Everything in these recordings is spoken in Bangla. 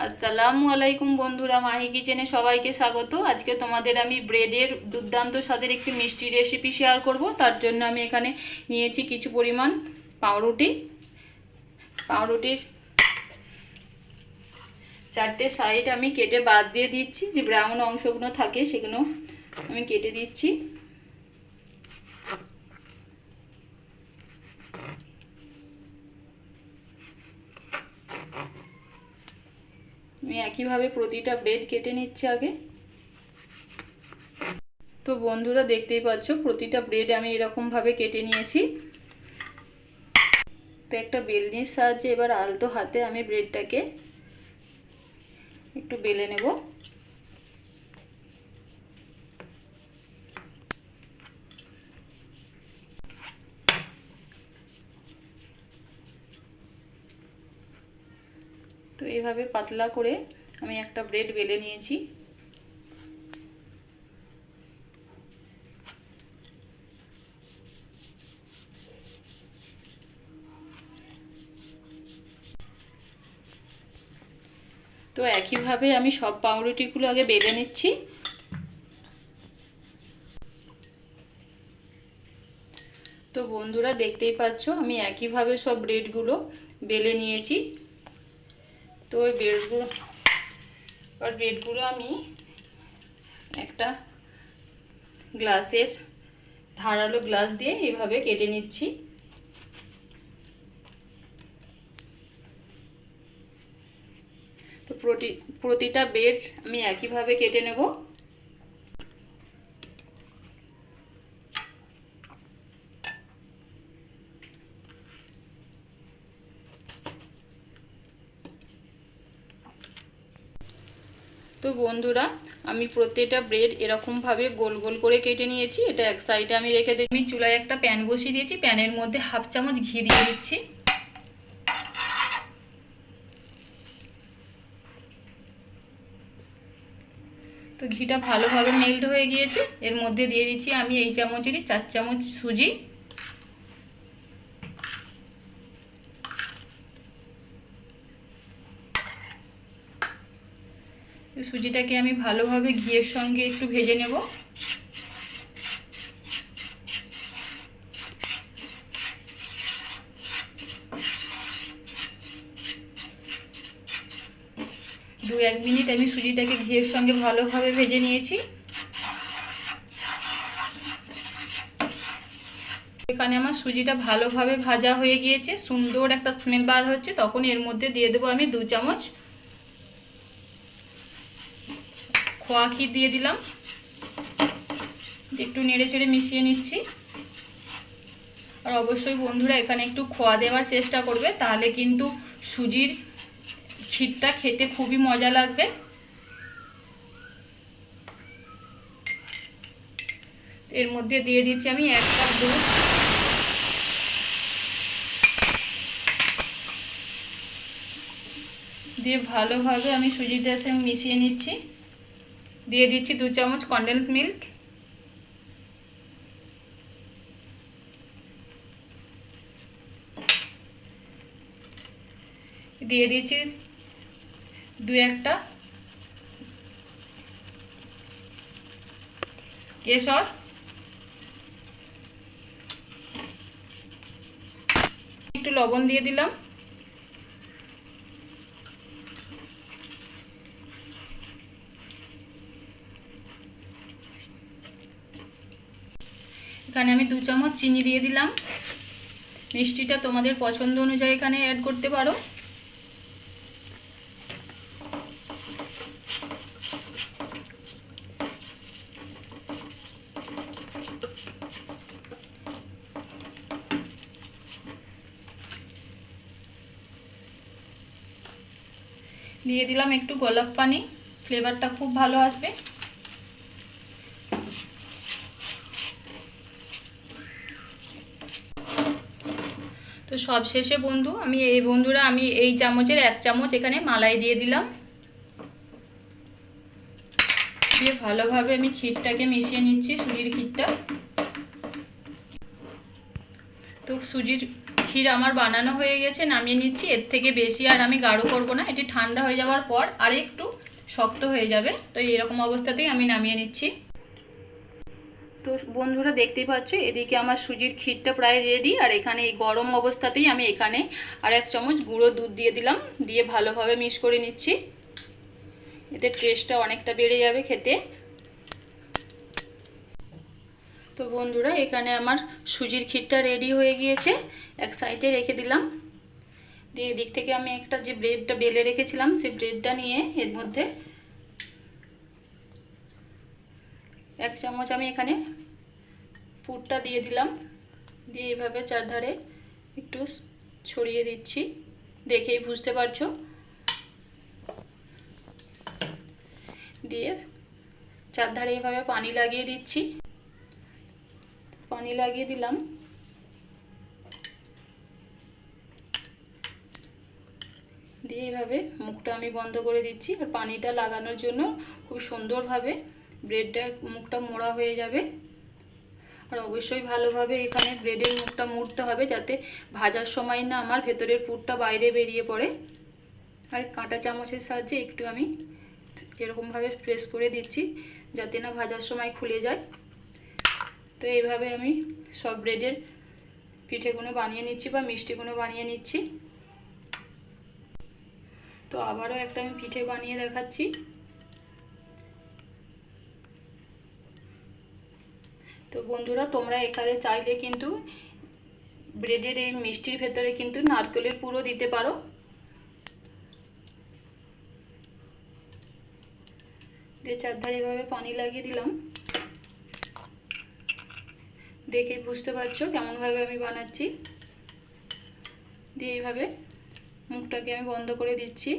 আসসালামু আলাইকুম বন্ধুরা, মাহি কিচেনে সবাইকে স্বাগত। আজকে তোমাদের আমি ব্রেডের দুর্দান্ত স্বাদের একটি মিষ্টি রেসিপি শেয়ার করব। তার জন্য আমি এখানে নিয়েছি কিছু পরিমাণ পাউরুটি। পাউরুটির চারটে সাইড আমি কেটে বাদ দিয়ে দিচ্ছি। যে ব্রাউন অংশগুলো থাকে সেগুলো আমি কেটে দিচ্ছি। আমি একইভাবে প্রতিটা ব্রেড কেটে নিচ্ছি আগে। তো বন্ধুরা দেখতেই পাচ্ছ, প্রতিটা ব্রেড আমি এরকমভাবে কেটে নিয়েছি। তো একটা বেলনির সাহায্যে এবার আলতো হাতে আমি ব্রেডটাকে একটু বেলে নেব। তো এইভাবে পাতলা করে আমি একটা ব্রেড বেলে নিয়েছি। তো একইভাবে আমি সব পাউরুটিগুলো আগে বেলে নিচ্ছি। তো বন্ধুরা দেখতেই পাচ্ছ, আমি একইভাবে সব ব্রেডগুলো বেলে নিয়েছি। তো ওই ব্রেডগুলো আর ব্রেডগুলো আমি একটা গ্লাসের ধারালো গ্লাস দিয়ে এইভাবে কেটে নিচ্ছি। তো প্রতি, প্রতিটা বেড আমি একইভাবে কেটে নেব। তো বন্ধুরা, আমি প্রত্যেকটা ব্রেড এরকমভাবে গোল গোল করে কেটে নিয়েছি। এটা এক সাইডে আমি রেখে দিই আমি চুলায় একটা প্যান বসিয়ে দিয়েছি। প্যানের মধ্যে হাফ চামচ ঘি দিয়ে দিচ্ছি। তো ঘিটা ভালোভাবে মেল্ট হয়ে গিয়েছে। এর মধ্যে দিয়ে দিচ্ছি আমি এই চামচেরই চার চামচ সুজি। সুজিটাকে আমি ভালোভাবে ঘিয়ের সঙ্গে একটু ভেজে নেব। দু এক মিনিট আমি সুজিটাকে ঘিয়ের সঙ্গে ভালোভাবে ভেজে নিয়েছি। এখানে আমার সুজিটা ভালোভাবে ভাজা হয়ে গিয়েছে, সুন্দর একটা স্মেল বার হচ্ছে, তখন এর মধ্যে দিয়ে দেবো আমি দু চামচ খোয়া ক্ষীর দিয়ে দিলাম। একটু নেড়ে চেড়ে মিশিয়ে নিচ্ছি। আর অবশ্যই বন্ধুরা, এখানে একটু খোয়া দেওয়ার চেষ্টা করবে, তাহলে কিন্তু সুজির ক্ষীরটা খেতে খুবই মজা লাগবে। এর মধ্যে দিয়ে দিচ্ছি আমি এক কাপ দুধ। দিয়ে ভালোভাবে আমি সুজিটার সঙ্গে মিশিয়ে নিচ্ছি। দিয়ে দিচ্ছি দু চামচ কন্ডেন্স মিল্ক দিয়ে দিচ্ছি দু একটা কেশর। একটু লবণ দিয়ে দিলাম। এখানে আমি দু চামচ চিনি দিয়ে দিলাম। মিষ্টিটা তোমাদের পছন্দ অনুযায়ী এখানে অ্যাড করতে পারো। দিয়ে দিলাম একটু গোলাপ পানি। ফ্লেভারটা খুব ভালো আসবে। সব শেষে বন্ধু, আমি এই বন্ধুরা, আমি এই চামচের এক চামচ এখানে মালাই দিয়ে দিলাম। দিয়ে ভালোভাবে আমি ক্ষীরটাকে মিশিয়ে নিচ্ছি, সুজির ক্ষীরটা। তো সুজির ক্ষীর আমার বানানো হয়ে গেছে, নামিয়ে নিচ্ছি। এর থেকে বেশি আর আমি গাঢ় করব না, এটি ঠান্ডা হয়ে যাওয়ার পর আর একটু শক্ত হয়ে যাবে। তো এরকম অবস্থাতেই আমি নামিয়ে নিচ্ছি। তো বন্ধুরা দেখতেই পাচ্ছ, এদিকে আমার সুজির ক্ষীরটা প্রায় রেডি আর এখানে এই গরম অবস্থাতেই আমি এখানে আর এক চামচ গুঁড়ো দুধ দিয়ে দিলাম, দিয়ে ভালোভাবে মিক্স করে নিচ্ছি। এতে টেস্টটা অনেকটা বেড়ে যাবে খেতে। তো বন্ধুরা, এখানে আমার সুজির ক্ষীরটা রেডি হয়ে গিয়েছে, এক সাইডে রেখে দিলাম। দিয়ে এদিক থেকে আমি একটা যে ব্রেডটা বেলে রেখেছিলাম, সেই ব্রেডটা নিয়ে এর মধ্যে এক চামচ আমি এখানে পুরটা দিয়ে দিলাম। দিয়ে এভাবে চারধারে একটু ছড়িয়ে দিচ্ছি। দেখেই বুঝতে পারছ? দিয়ে চারধারে এভাবে পানি লাগিয়ে দিচ্ছি। পানি লাগিয়ে দিলাম। দিয়ে এভাবে মুখটা আমি বন্ধ করে দিচ্ছি। আর পানিটা লাগানোর জন্য খুব সুন্দরভাবে ব্রেডটার মুখটা মোড়া হয়ে যাবে। আর অবশ্যই ভালোভাবে এখানে ব্রেডের মুখটা মুড়তে হবে যাতে ভাজার সময় না আমার ভেতরের পুরটা বাইরে বেরিয়ে পড়ে। আর কাঁটা চামচের সাহায্যে একটু আমি এরকমভাবে প্রেস করে দিচ্ছি যাতে না ভাজার সময় খুলে যায়। তো এইভাবে আমি সব ব্রেডের পিঠেগুলো বানিয়ে নিচ্ছি বা মিষ্টিগুলো বানিয়ে নিচ্ছি। তো আবারও একটা আমি পিঠে বানিয়ে দেখাচ্ছি। তো বন্ধুরা, তোমরা এখানে চাইলে কিন্তু ব্রেডের এই মিষ্টির ভেতরে কিন্তু নারকেলের পুরো দিতে পারো। দিয়ে চারধারে এভাবে পানি লাগিয়ে দিলাম। দেখে বুঝতে পারছ কেমনভাবে আমি বানাচ্ছি? দিয়ে এইভাবে মুখটাকে আমি বন্ধ করে দিচ্ছি।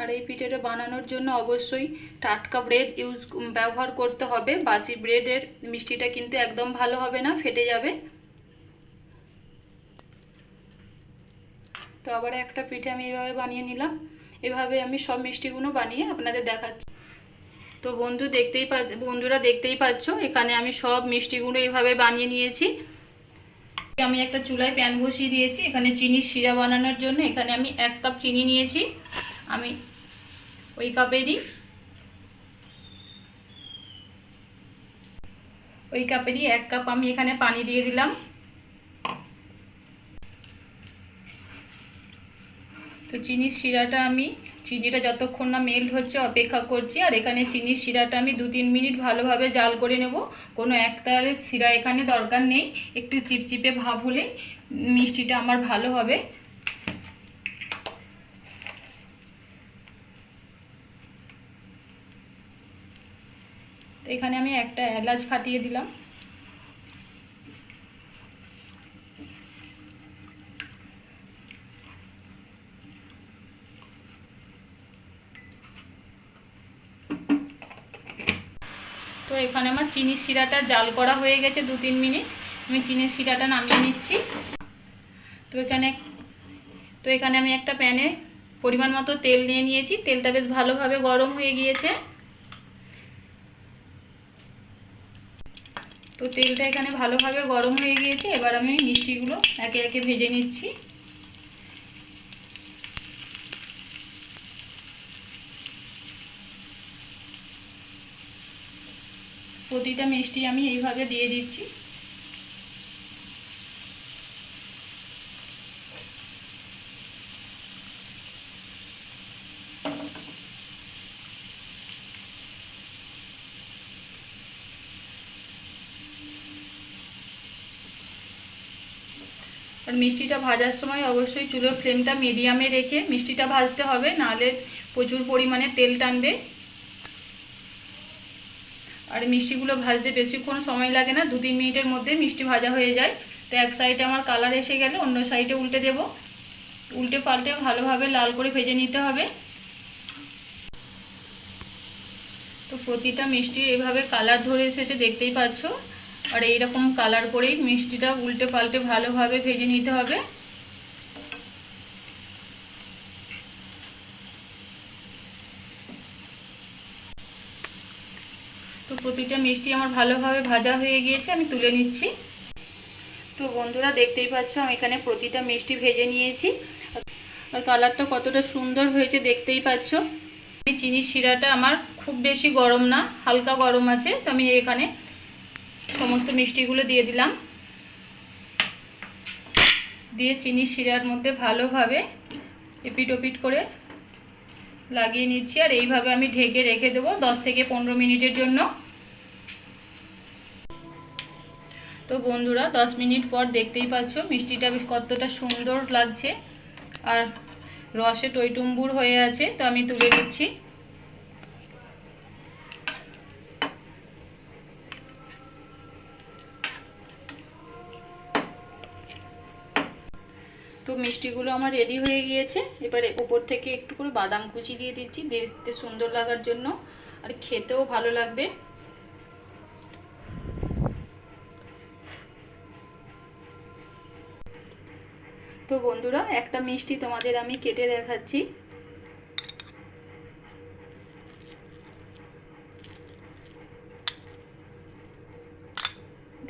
আর এই পিঠেটা বানানোর জন্য অবশ্যই টাটকা ব্রেড ইউজ ব্যবহার করতে হবে। বাসি ব্রেডের মিষ্টিটা কিন্তু একদম ভালো হবে না, ফেটে যাবে। তো আবার একটা পিঠে আমি এভাবে বানিয়ে নিলাম। এভাবে আমি সব মিষ্টিগুলো বানিয়ে আপনাদের দেখাচ্ছি। তো বন্ধু দেখতেই পা, বন্ধুরা দেখতেই পাচ্ছ, এখানে আমি সব মিষ্টিগুলো এইভাবে বানিয়ে নিয়েছি। আমি একটা চুলায় প্যান বসিয়ে দিয়েছি। এখানে চিনির শিরা বানানোর জন্য এখানে আমি এক কাপ চিনি নিয়েছি। আমি ওই কাপেরই ওই কাপেরই এক কাপ আমি এখানে পানি দিয়ে দিলাম। তো চিনির শিরাটা আমি, চিনিটা যতক্ষণ না মেল্ট হচ্ছে অপেক্ষা করছি, আর এখানে চিনির শিরাটা আমি দু তিন মিনিট ভালোভাবে জাল করে নেব। কোনো একতারের শিরা এখানে দরকার নেই, একটু চিপচিপে ভাব হলে মিষ্টিটা আমার ভালো হবে। তো এখানে আমি একটা এলাচ ফাটিয়ে দিলাম। তো এখানে আমার চিনির শিরাটা জাল করা হয়ে গেছে দু তিন মিনিট। আমি চিনির শিরাটা নামিয়ে নিচ্ছি। তো এখানে তো এখানে আমি একটা প্যানে পরিমাণ মতো তেল নিয়ে নিয়েছি। তেলটা বেশ ভালোভাবে গরম হয়ে গিয়েছে। তো তেলটা এখানে ভালোভাবে গরম হয়ে গিয়েছে, এবার আমি মিষ্টিগুলো একে একে ভেজে নিচ্ছি। প্রতিটা মিষ্টি আমি এইভাবে দিয়ে দিচ্ছি। আর মিষ্টিটা ভাজার সময় অবশ্যই চুলোর ফ্লেমটা মিডিয়ামে রেখে মিষ্টিটা ভাজতে হবে, নাহলে প্রচুর পরিমাণে তেল টানবে। আর মিষ্টিগুলো ভাজতে বেশিক্ষণ সময় লাগে না দু তিন মিনিটের মধ্যে মিষ্টি ভাজা হয়ে যায়। তো এক সাইডে আমার কালার এসে গেলে অন্য সাইডে উল্টে দেব। উল্টে পাল্টে ভালোভাবে লাল করে ভেজে নিতে হবে। তো প্রতিটা মিষ্টি এভাবে কালার ধরে এসেছে, দেখতেই পাচ্ছ। আর এইরকম কালার করেই মিষ্টিটা উল্টে পাল্টে ভালোভাবে ভেজে নিতে হবে। তো প্রতিটা মিষ্টি আমার ভালোভাবে ভাজা হয়ে গিয়েছে, আমি তুলে নিচ্ছি। তো বন্ধুরা, দেখতেই পাচ্ছ, আমি এখানে প্রতিটা মিষ্টি ভেজে নিয়েছি। আর কালারটা কতটা সুন্দর হয়েছে দেখতেই পাচ্ছ। এই চিনির শিরাটা আমার খুব বেশি গরম না, হালকা গরম আছে, তো আমি এখানে সমস্ত মিষ্টিগুলো দিয়ে দিলাম। দিয়ে চিনির শিরার মধ্যে ভালোভাবে এপিট ওপিট করে লাগিয়ে নিচ্ছি। আর এইভাবে আমি ঢেকে রেখে দেবো দশ থেকে পনেরো মিনিটের জন্য। তো বন্ধুরা, দশ মিনিট পর দেখতেই পাচ্ছ মিষ্টিটা বেশ কতটা সুন্দর লাগছে। আর রসে টইটুম্বুর হয়ে আছে, তো আমি তুলে দিচ্ছি মিষ্টিগুলো আমার রেডি হয়ে গিয়েছে। এবারে উপর থেকে একটু করে বাদাম কুচি দিয়ে দিচ্ছি। দেখতে সুন্দর লাগার জন্য। আর খেতেও ভালো লাগবে। তো বন্ধুরা, একটা মিষ্টি তোমাদের আমি কেটে দেখাচ্ছি।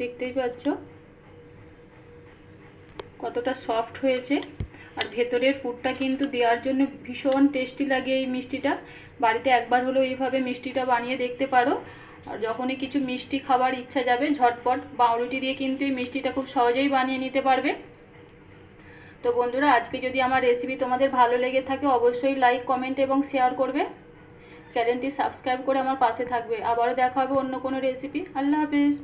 দেখতেই পাচ্ছ? কতটা সফট হয়েছে। আর ভেতরের পুরটা কিন্তু দেওয়ার জন্য ভীষণ টেস্টি লাগে এই মিষ্টিটা। বাড়িতে একবার হলেও এইভাবে মিষ্টিটা বানিয়ে দেখতে পারো। আর যখনই কিছু মিষ্টি খাবার ইচ্ছা যাবে, ঝটপট বাউরুটি দিয়ে কিন্তু এই মিষ্টিটা খুব সহজেই বানিয়ে নিতে পারবে। তো বন্ধুরা, আজকে যদি আমার রেসিপি তোমাদের ভালো লেগে থাকে, অবশ্যই লাইক কমেন্ট এবং শেয়ার করবে। চ্যানেলটি সাবস্ক্রাইব করে আমার পাশে থাকবে। আবারও দেখা হবে অন্য কোনো রেসিপি আল্লাহ হাফেজ।